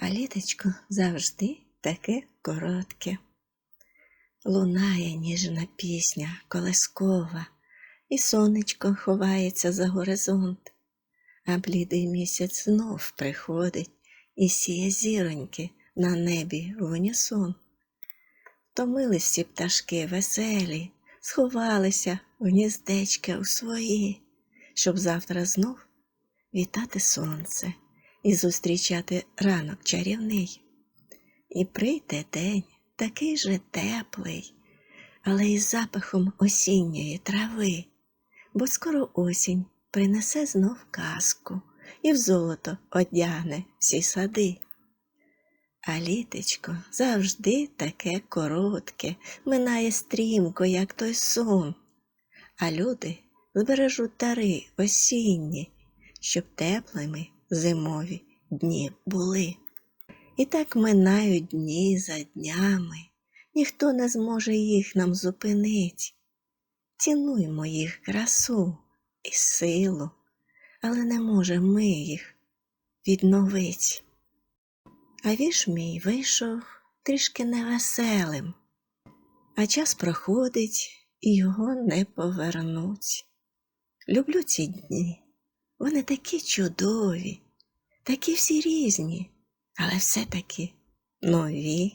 А літочко завжди таке коротке. Лунає ніжна пісня колескова, і сонечко ховається за горизонт, а блідий місяць знов приходить і сіє зіроньки на небі в унісон. Втомились всі пташки веселі, сховалися в гніздечка у свої, щоб завтра знов вітати сонце і зустрічати ранок чарівний. І прийде день такий же теплий, але із запахом осінньої трави, бо скоро осінь принесе знов казку і в золото одягне всі сади. А літечко завжди таке коротке, минає стрімко, як той сон. А люди збережуть дари осінні, щоб теплими зимові дні були. І так минають дні за днями, ніхто не зможе їх нам зупинить. Цінуймо їх красу і силу, але не можемо ми їх відновить. А вірш мій вийшов трішки невеселим, а час проходить і його не повернуть. Люблю ці дні, вони такі чудові, такі всі різні, але все-таки нові.